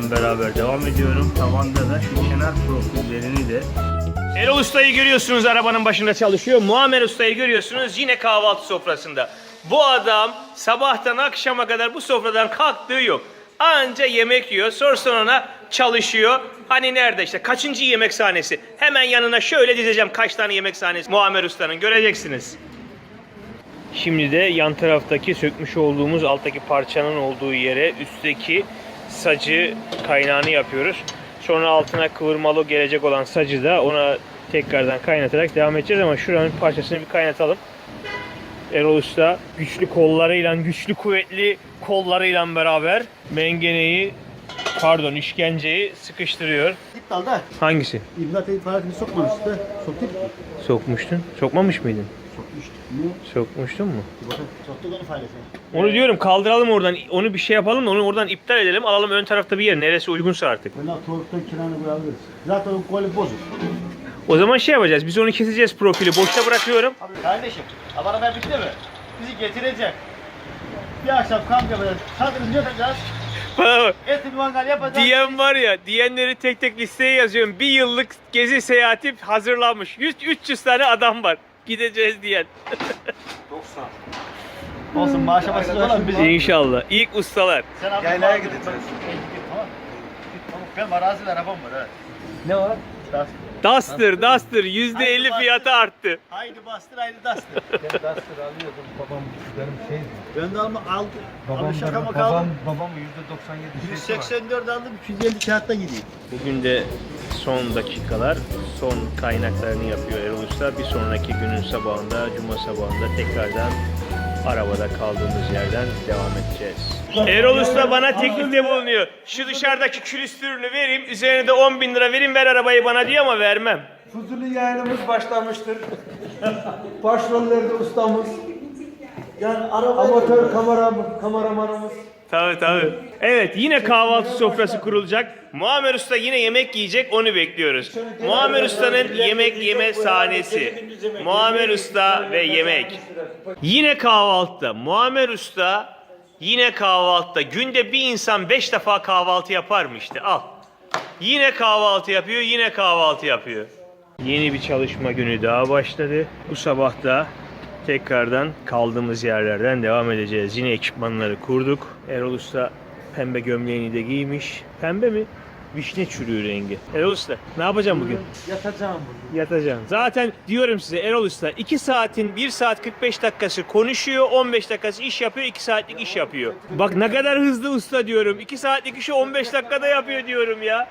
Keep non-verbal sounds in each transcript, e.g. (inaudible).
ile beraber devam ediyorum. Tavanda da şu kenar profillerini de Erol Usta'yı görüyorsunuz arabanın başında çalışıyor. Muammer Usta'yı görüyorsunuz yine kahvaltı sofrasında. Bu adam sabahtan akşama kadar bu sofradan kalktığı yok. Anca yemek yiyor. Sonra sonra çalışıyor. Hani nerede işte kaçıncı yemek sahnesi? Hemen yanına şöyle dizeceğim kaç tane yemek sahnesi Muammer Usta'nın göreceksiniz. Şimdi de yan taraftaki sökmüş olduğumuz alttaki parçanın olduğu yere üstteki sacı kaynağını yapıyoruz. Sonra altına kıvırmalı gelecek olan sacı da ona tekrardan kaynatarak devam edeceğiz ama şuranın parçasını bir kaynatalım. Erol Usta güçlü kollarıyla, güçlü kuvvetli kollarıyla beraber mengeneyi pardon işkenceyi sıkıştırıyor. İptal da. Hangisi? İmdat itibariyle sokmamıştı. Soktuk mu? Sokmuştun. Sokmamış mıydın? Sokmuştuk. Sokmuştun mu? Soktuk onu faydası. Onu diyorum kaldıralım oradan. Onu bir şey yapalım da onu oradan iptal edelim. Alalım ön tarafta bir yer. Neresi uygunsa artık. Böyle torktan kirana koyabiliriz. Zaten o golü bozuk. O zaman şey yapacağız. Biz onu keseceğiz profili. Boşta bırakıyorum. Abi kardeşim. Beraber bitti mi? Bizi getirecek. Bir akşam kamp yapacağız. (laughs) Bana bak. Etli bir mangal yapacağız. Diyen var ya, diyenleri tek tek listeye yazıyorum. Bir yıllık gezi seyahati hazırlanmış. 100 300 tane adam var. Gideceğiz diyen. Olsun maaşa başlayalım olan biz. İnşallah. İlk ustalar. Sen abi Yaylaya gideceğiz. Tamam. Tamam. Benim arazide arabam var evet. Ne var? Duster, Duster. %50 Haydi fiyatı arttı. Haydi bastır haydi bastır. (laughs) Ben Duster alıyordum. Babam benim şeydi. ben de alma aldım. Babam, Abi şaka mı babam, kaldım? babam %97 şeysi var. 184 aldım 250 kağıtta gideyim. Bugün de son dakikalar, son kaynaklarını yapıyor Erol Usta. Bir sonraki günün sabahında, cuma sabahında tekrardan arabada kaldığımız yerden devam edeceğiz. Erol Usta bana teklifte bulunuyor. Şu dışarıdaki külüstürünü vereyim, üzerine de 10 bin lira vereyim, ver arabayı bana diyor ama vermem. Fuzuli yayınımız başlamıştır. Başrollerde ustamız. Yani araba Amatör kamera, kameramanımız. Tabii tabii. Evet yine kahvaltı sofrası kurulacak. Muammer Usta yine yemek yiyecek onu bekliyoruz. Muammer Usta'nın yemek yeme sahnesi. Muammer Usta ve yemek. Yine kahvaltıda. Muammer Usta yine kahvaltıda. Günde bir insan beş defa kahvaltı yapar mı işte al. Yine kahvaltı yapıyor yine kahvaltı yapıyor. Yeni bir çalışma günü daha başladı. Bu sabah da tekrardan kaldığımız yerlerden devam edeceğiz. Yine ekipmanları kurduk. Erol Usta pembe gömleğini de giymiş. Pembe mi? Vişne çürüğü rengi. Erol Usta ne yapacağım bugün? Yatacağım bugün. Yatacağım. Zaten diyorum size Erol Usta 2 saatin 1 saat 45 dakikası konuşuyor, 15 dakikası iş yapıyor, 2 saatlik iş yapıyor. Bak ne kadar hızlı usta diyorum. 2 saatlik işi 15 dakikada yapıyor diyorum ya.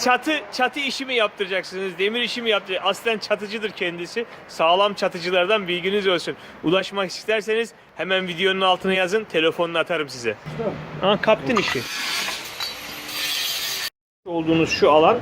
Çatı çatı işi mi yaptıracaksınız? Demir işi mi yaptıracaksınız? Aslen çatıcıdır kendisi. Sağlam çatıcılardan bilginiz olsun. Ulaşmak isterseniz hemen videonun altına yazın. Telefonunu atarım size. Aa, kaptın işi. Olduğunuz şu alan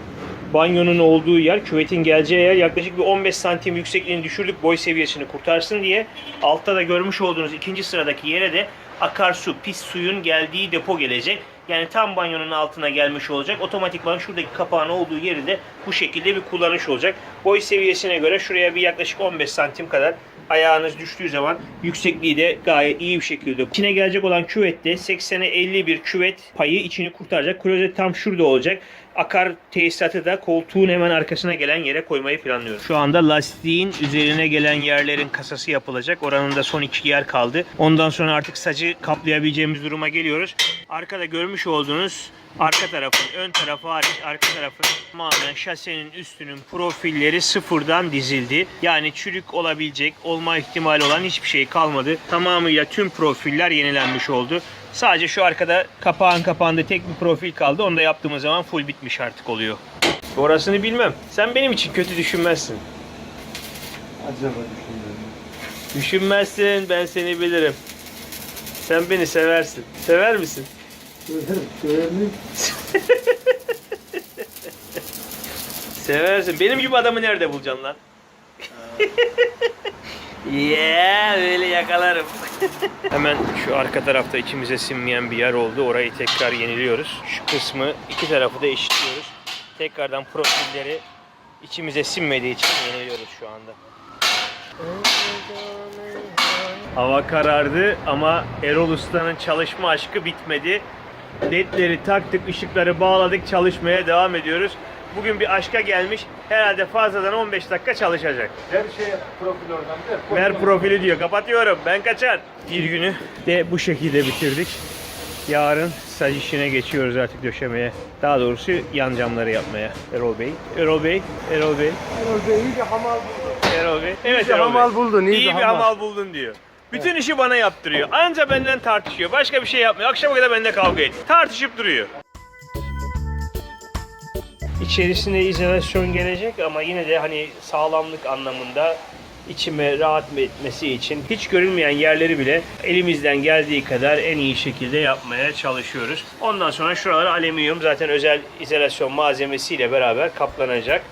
banyonun olduğu yer, küvetin geleceği yer yaklaşık bir 15 santim yüksekliğini düşürdük boy seviyesini kurtarsın diye. Altta da görmüş olduğunuz ikinci sıradaki yere de akarsu, pis suyun geldiği depo gelecek. Yani tam banyonun altına gelmiş olacak. Otomatikman şuradaki kapağın olduğu yeri de bu şekilde bir kullanış olacak. Boy seviyesine göre şuraya bir yaklaşık 15 santim kadar ayağınız düştüğü zaman yüksekliği de gayet iyi bir şekilde. İçine gelecek olan küvette 80'e 50 bir küvet payı içini kurtaracak. Klozet tam şurada olacak. Akar tesisatı da koltuğun hemen arkasına gelen yere koymayı planlıyorum. Şu anda lastiğin üzerine gelen yerlerin kasası yapılacak. Oranın da son iki yer kaldı. Ondan sonra artık sacı kaplayabileceğimiz duruma geliyoruz. Arkada görmüş olduğunuz arka tarafın, ön tarafı hariç arka tarafın tamamen şasenin üstünün profilleri sıfırdan dizildi. Yani çürük olabilecek, olma ihtimali olan hiçbir şey kalmadı. Tamamıyla tüm profiller yenilenmiş oldu. Sadece şu arkada kapağın kapağında tek bir profil kaldı. Onu da yaptığımız zaman full bitmiş artık oluyor. Orasını bilmem. Sen benim için kötü düşünmezsin. Acaba düşünüyorum. Düşünmezsin ben seni bilirim. Sen beni seversin. Sever misin? Söylerim. (laughs) Seversin. Benim gibi adamı nerede bulacaksın lan? Yeah, öyle yakalarım. (laughs) Hemen şu arka tarafta içimize sinmeyen bir yer oldu. Orayı tekrar yeniliyoruz. Şu kısmı iki tarafı da eşitliyoruz. Tekrardan profilleri içimize sinmediği için yeniliyoruz şu anda. Hava karardı ama Erol Usta'nın çalışma aşkı bitmedi. ledleri taktık, ışıkları bağladık, çalışmaya devam ediyoruz. Bugün bir aşka gelmiş. Herhalde fazladan 15 dakika çalışacak. Her şey profil oradan. Ver profili diyor. Kapatıyorum. Ben kaçar. Bir günü de bu şekilde bitirdik. Yarın saç işine geçiyoruz artık döşemeye. Daha doğrusu yan camları yapmaya. Erol Bey. Erol Bey. Erol Bey. Erol Bey iyi bir hamal buldu. Erol Bey. Evet Erol hamal Bey. buldun, iyi İyi bir hamal. hamal buldun diyor. Bütün işi bana yaptırıyor. Anca benden tartışıyor. Başka bir şey yapmıyor. Akşama kadar benimle kavga et. Tartışıp duruyor. İçerisinde izolasyon gelecek ama yine de hani sağlamlık anlamında içime rahat etmesi için hiç görünmeyen yerleri bile elimizden geldiği kadar en iyi şekilde yapmaya çalışıyoruz. Ondan sonra şuralar alüminyum zaten özel izolasyon malzemesiyle beraber kaplanacak.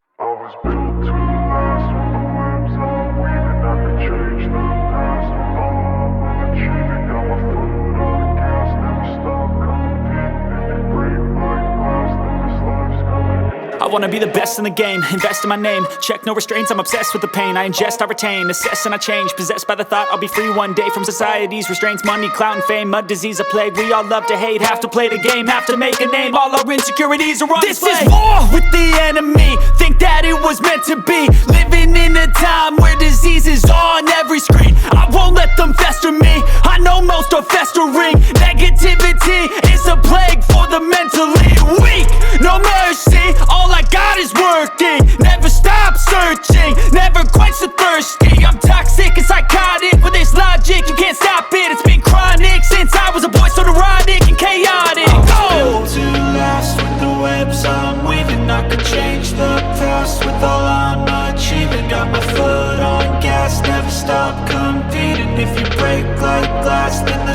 Wanna be the best in the game, invest in my name. Check no restraints, I'm obsessed with the pain. I ingest, I retain, assess and I change. Possessed by the thought I'll be free one day from society's restraints. Money, clout, and fame, Mud disease, a plague. We all love to hate, have to play the game, have to make a name. All our insecurities are on This display. is war with the enemy. Think that it was meant to be. Living in a time where disease is on every screen. I won't let them fester me. I know most are festering. Negativity is a plague for the mentally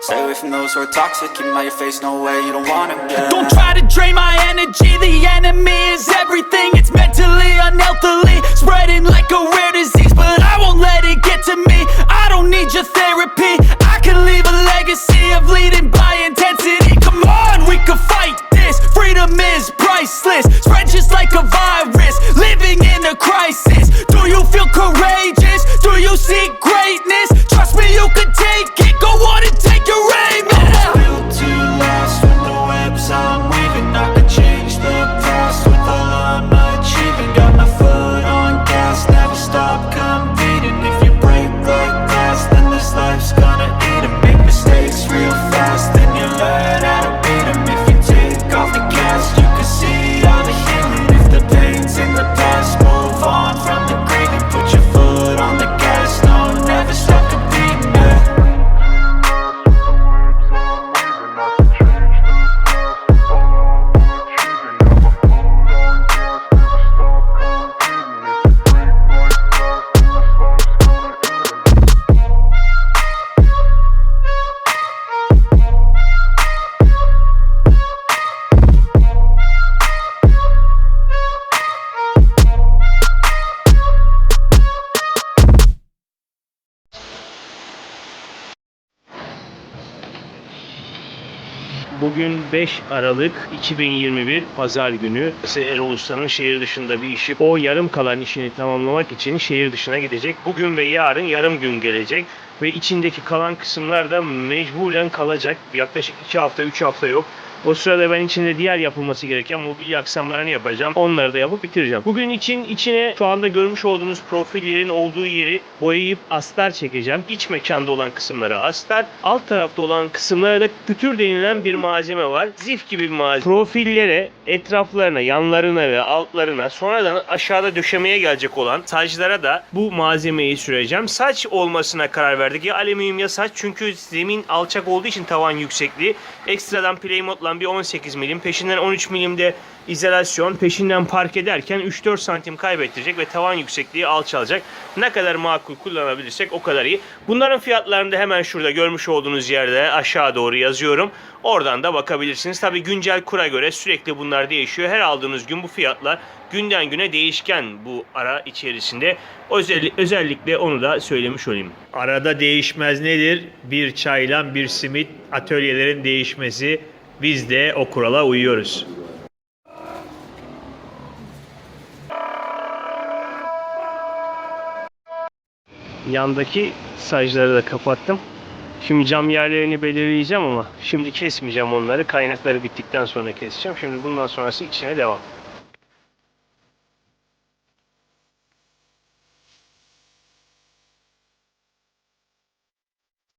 Stay away from those who are toxic. Keep 'em out your face, no way, you don't wanna get Don't try to drain my energy. The enemy is everything. It's mentally, unhealthily, spreading like a rare disease. But I won't let it get to me. I don't need your therapy. I can leave a legacy of leading by intensity. Come on, we can fight this. Freedom is priceless. Spread just like a virus. 5 Aralık 2021 Pazar günü. Erol Usta'nın şehir dışında bir işi. O yarım kalan işini tamamlamak için şehir dışına gidecek. Bugün ve yarın yarım gün gelecek. Ve içindeki kalan kısımlar da mecburen kalacak. Yaklaşık 2 hafta 3 hafta yok. O sırada ben içinde diğer yapılması gereken mobilya aksamlarını yapacağım. Onları da yapıp bitireceğim. Bugün için içine şu anda görmüş olduğunuz profillerin olduğu yeri boyayıp astar çekeceğim. İç mekanda olan kısımlara astar. Alt tarafta olan kısımlara da kütür denilen bir malzeme var. Zif gibi bir malzeme. Profillere, etraflarına, yanlarına ve altlarına sonradan aşağıda döşemeye gelecek olan saçlara da bu malzemeyi süreceğim. Saç olmasına karar verdik. Ya alüminyum ya saç çünkü zemin alçak olduğu için tavan yüksekliği. Ekstradan playmodla toplam bir 18 milim, peşinden 13 milimde izolasyon, peşinden park ederken 3-4 santim kaybettirecek ve tavan yüksekliği alçalacak. Ne kadar makul kullanabilirsek o kadar iyi. Bunların fiyatlarını da hemen şurada görmüş olduğunuz yerde aşağı doğru yazıyorum. Oradan da bakabilirsiniz. Tabi güncel kura göre sürekli bunlar değişiyor. Her aldığınız gün bu fiyatlar günden güne değişken bu ara içerisinde. Özel, özellikle onu da söylemiş olayım. Arada değişmez nedir? Bir çayla bir simit atölyelerin değişmesi. Biz de o kurala uyuyoruz. Yandaki sacları da kapattım. Şimdi cam yerlerini belirleyeceğim ama şimdi kesmeyeceğim onları. Kaynakları bittikten sonra keseceğim. Şimdi bundan sonrası içine devam.